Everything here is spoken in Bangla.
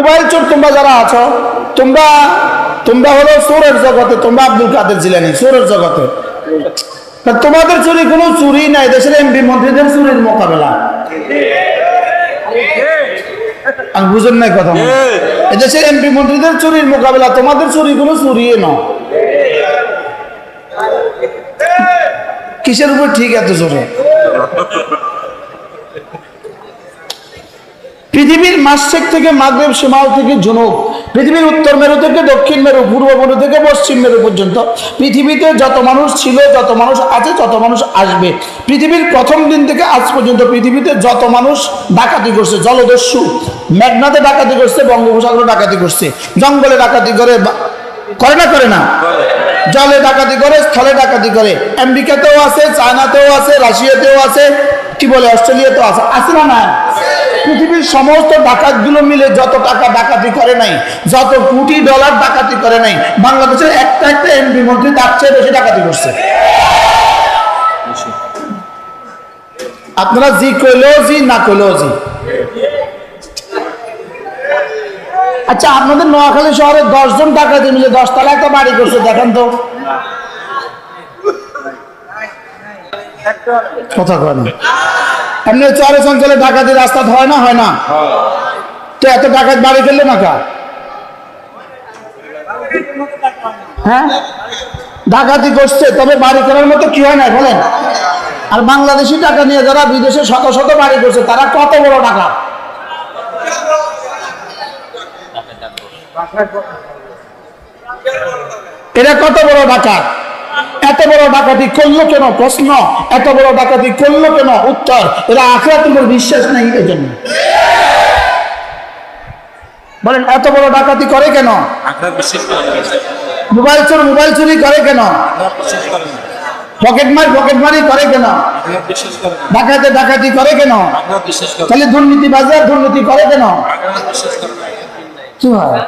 মোবাইল চোর তোমরা যারা আছো, তোমরা তোমরা হলো চোরের জগতে, তোমরা আব্দুল কাদের জিলানি, চোরের জগতে। তোমাদের চুরি কোনো চুরি নাই, দেশের এমপি মন্ত্রীদের চুরির মোকাবেলা। আমি বুঝেন নাই কথা এদেশের এমপি মন্ত্রীদের চুরির মোকাবেলা, তোমাদের চুরি কোনো চুরি ন কিসের উপর ঠিক এত জোরে? পৃথিবীর মাসেক থেকে মাগরেব সীমাও থেকে জুনুব পৃথিবীর উত্তর মেরু থেকে দক্ষিণ মেরু পূর্ব মেরু থেকে পশ্চিম মেরু পর্যন্ত পৃথিবীতে যত মানুষ ছিল যত মানুষ আছে তত মানুষ আসবে। পৃথিবীর প্রথম দিন থেকে আজ পর্যন্ত পৃথিবীতে যত মানুষ ডাকাতি করছে জলদস্যু মেঘনাতে ডাকাতি করছে বঙ্গোপসাগরে ডাকাতি করছে জঙ্গলে ডাকাতি করে করে না করে না? জলে ডাকাতি করে স্থলে ডাকাতি করে। আমেরিকাতেও আছে চায়নাতেও আছে রাশিয়াতেও আছে কি বলে অস্ট্রেলিয়াতেও আছে আছে না না পৃথিবীর সমস্ত ডাকাতগুলো মিলে যত টাকা ডাকাতি করে নাই, যত কোটি ডলার ডাকাতি করে নাই, বাংলাদেশের একটা একটা এমপি মন্ত্রী তার চেয়ে বেশি ডাকাতি করছে। আপনারা জি কইলেও জি, না কইলেও জি। আচ্ছা আপনাদের নোয়াখালী শহরে দশজন ডাকাতি মিলে দশতলা একটা বাড়ি করছে, দেখেন তো। কথা কয় না। এমনি চরে চঞ্চলে ডাকাতি রাস্তা হয় না হয় না? তো এত ডাকাত বাড়ি করলে না কা? হ্যাঁ? ডাকাতি করছে, তবে বাড়ি করার মতো কি হয় না, বলেন। আর বাংলাদেশি টাকা নিয়ে যারা বিদেশে শত শত বাড়ি করছে, তারা কত বড় টাকা? এরা কত বড় ডাকাত এত বড় ডাকাতি করল কেন? প্রশ্ন। এত বড় ডাকাতি করল কেন? উত্তর। এরা আখরাতের উপর বিশ্বাস নেই এই জন্য। বলেন এত বড় ডাকাতি করে কেন। মোবাইল চোর মোবাইল চুরি করে কেন। পকেট মার পকেট মারি করে কেন? ডাকাতে ডাকাতি করে কেন। তাহলে দুর্নীতি বাজার দুর্নীতি করে কেন। কি হয়?